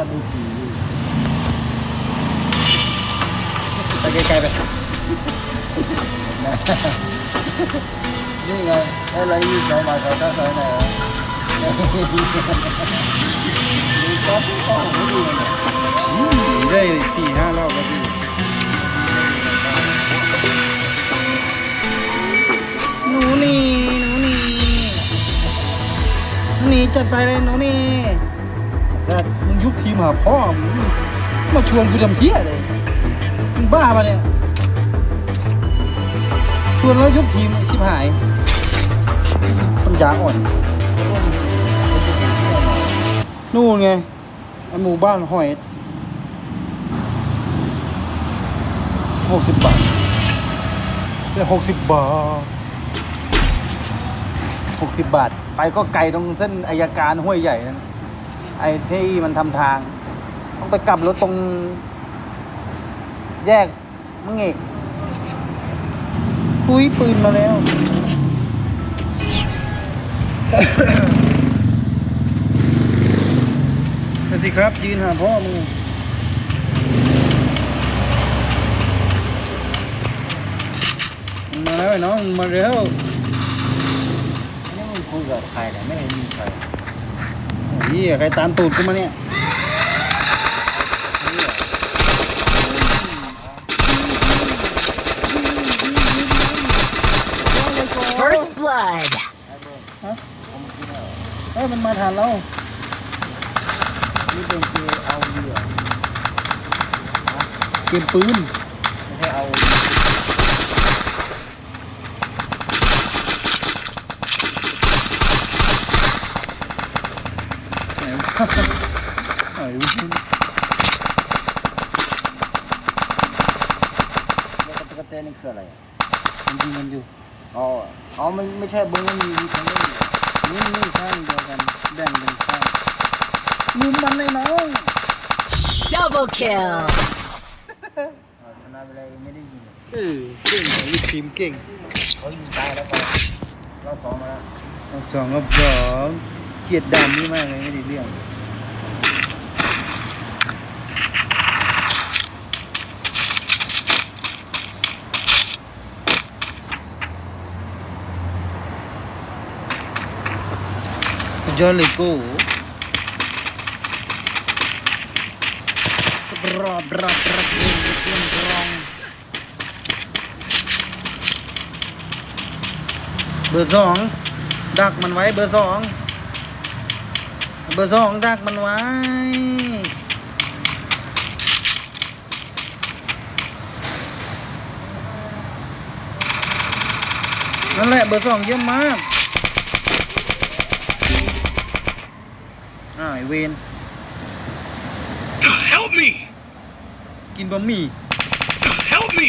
ก็ดูสีไปไกลๆไปนี่ไงให้เรายี่สองบาทเขาก็ซอยไหนดูก๊อฟก็ไม่ดีเนี่ยได้สี่ห้ารอบแล้วพี่หนูนี่หนูนี่หนูนี่จัดไปเลยหนูนี่ ยุบทีมหาพ่อมาชวนกูทำเพี้ยเลยมึงบ้าปะเนี่ย ชวนแล้วยุบทีมชิบหายปัญญาอ่อน นู่นไงหมู่บ้านหอยหกสิบบาทได้หกสิบบาทหกสิบบาท ไปก็ไกลตรงเส้นอายการห้วยใหญ่นั่น ไอ้ที่มันทำทาง ต้องไปกลับรถตรง แยกมังเอกปุ้ยปืนมาแล้ว สวัสดีครับ ยืนหาพ่อมึงมึงมาแล้วไอ้น้องมึงมาเร็วนี่มึงคุยกับใครเนี่ยไม่เห็นมีใคร โอ้ยใครตามตูดกูมาเนี่ย First blood. เอ้ยมันมาทานเรานี่เป็นเกย์เอาเหยื่อเกมปืน ไม่ใช่เอา ไหนวะไหนวะแล้วก็ตะกะเตนนี่คืออะไรอะมันยิงกันอยู่ อ๋อ อ๋อมันไม่ใช่บึ้งมันมีทั้งนี้เหรอนี่นี่ข้างเดียวกัน แบ่งเป็นข้างมุมมันเลยน้อง Double kill. อ๋อชนะไปเลยไม่ได้ยิงเออเก่งลูกทีมเก่งเขายิงตายแล้วก็รอบสองมาแล้ว รอบสองรอบสอง เกลียดดำนี่มากเลยไม่ได้เรื่องสุดยอดเลยกูรอบรอบรอบเล่นเล่นรองเบอร์สองดักมันไว้เบอร์สอง เบอร์สองดักมันไว้ นั่นแหละเบอร์สองเยี่ยมมากอ่าไอเวน Help me! กินบะหมี่ Help me!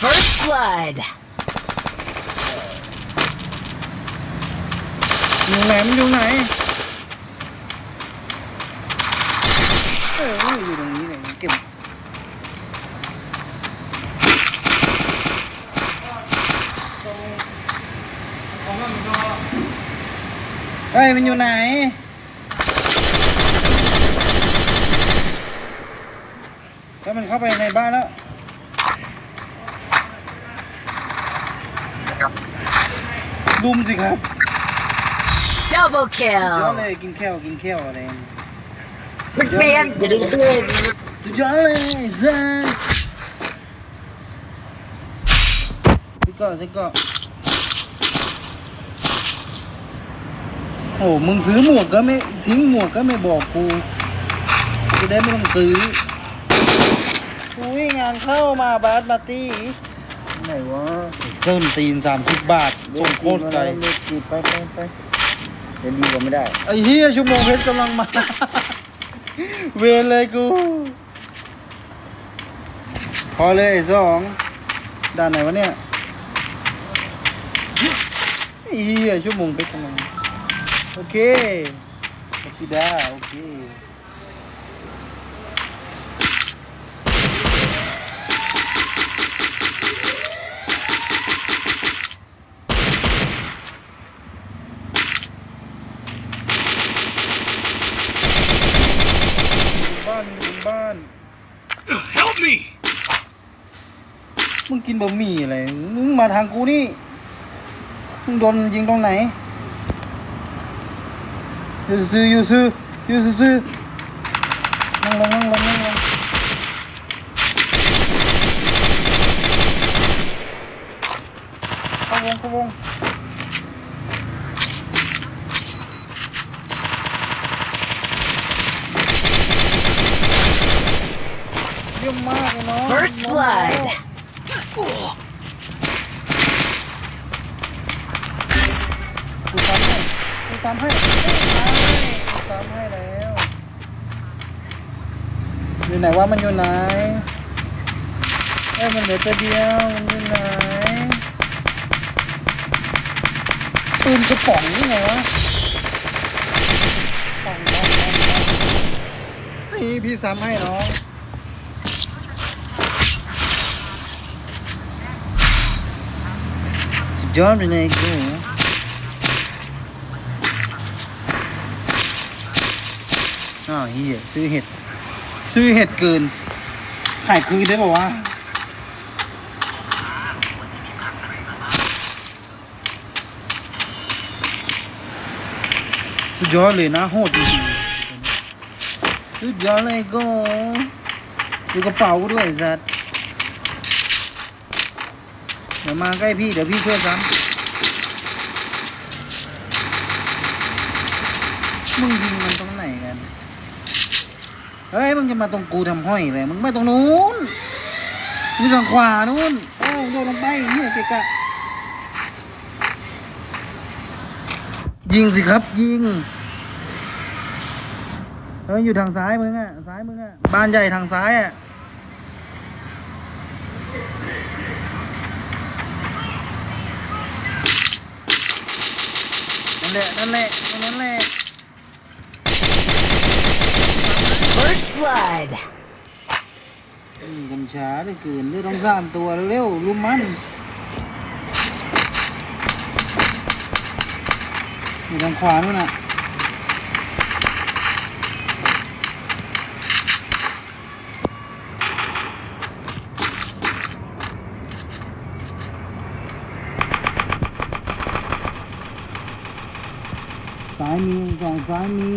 First blood. อยู่ไหนมันอยู่ไหนเอออยู่ตรงนี้เลยเก็บเฮ้ยมันอยู่ไหน แล้วมันเข้าไปในบ้านแล้ว ดุมสิครับ Double เยอะ kill. เลยกินแค่วกินแค่วอะไรมันเปลี่ยนจะดูด้วยสุดยอดเลยซ่าสิก่อนสิก่อนโอ้มึงซื้อหมวกก็ไม่ทิ้งหมวกก็ไม่บอกกูจะได้ไม่ต้องซื้ออุ้ยงานเข้ามาบาสมาร์ตี้ไหนวะเส้นตีนสามสิบบาทส่งโคตรไกลเล็กจีบไปไปไปเดี๋ยวดีกว่าไม่ได้ ไอ้เฮียชั่วโมงเพชรกำลังมา เวรเลยกู พอเลยไอ้สองด่านไหนวะเนี่ยไอ้เฮียชั่วโมงเพชรกำลัง โอเคโอเคได้โอเคานบนบ้าน Help me มึงกินบะหมี่อะไร มึงมาทางกูนี่ มึงโดนยิงตรงไหนยูซื้อยูซื้อยูซื้อนั่งลงนั่งลงนั่งลงเข้าวงเข้าวง มมากเลยเนาะ First น้อง blood. กูซ้ำให้กูซ้ำให้กูซ้ำให้แล้ว อยู่ไหนว่ามันอยู่ไหน เอ้ยมันเหลือตัวเดียว มันอยู่ไหนปืนกระป๋องนี่ไงวะป๋องป๋องป๋องป๋องนี่พี่ซ้ำให้น้อง สุดยอดไปเลยกูอ้าวเฮียซื้อเห็ด ซื้อเห็ดเกิน ขายคืนได้ป่าวะสุดยอดเลยนะโหดจริงๆสุดยอดเลยก็ดูกระเป๋าด้วยสัตว์ เดี๋ยวมาใกล้พี่เดี๋ยวพี่ช่วยซ้ำมึงยิงมันตรงไหนกัน เฮ้ยมึงจะมาตรงกูทำห้อยเลยมึงไม่ตรงนู้นมึงทางขวานู้นเอ้โดนลงไปเนี่ยเกะกะยิงสิครับยิงเฮ้ยอยู่ทางซ้ายมึงอะซ้ายมึงอะบ้านใหญ่ทางซ้ายอะ แหละนั่นแหละตรงนั้นแหละ First blood. อืมกันช้าเหลือเกินเลือดต้องสามตัวเร็วๆลุมมันอยู่ทางขวานู่นน่ะซ้ายมีสองซ้ายมี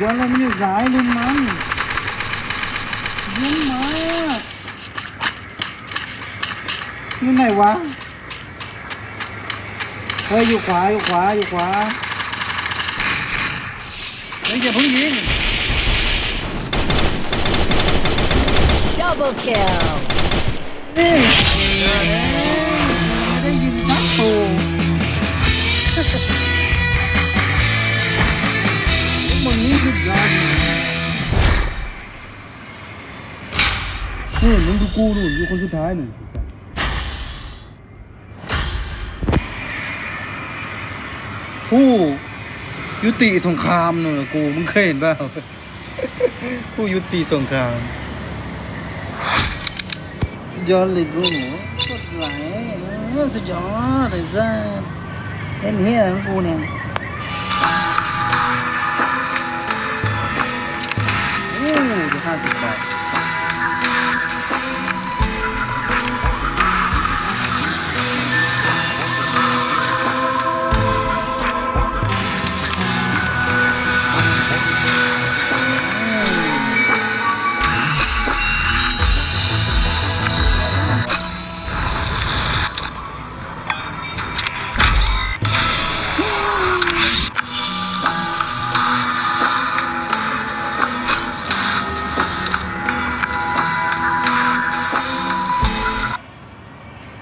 ย้อนแล้วมันอยู่สายลุมมันลุมมาอยู่ไหนวะ เฮ้ยอยู่ขวาอยู่ขวาอยู่ขวาเฮ้ยอย่าเพิ่งยิง Double kill. นี่ไม่ได้ยินนักโตมึงนี่สุดยอดเฮ้ยมึงดูกูหนุนอยู่คนสุดท้ายหนึ่งผู้ยุติสงครามหน่อยกูมึงเคยเห็นเปล่าผู้ยุติสงคราม jolly good. Good right. That's a jolly is that? And here I'm going. Ooh, the heart is back.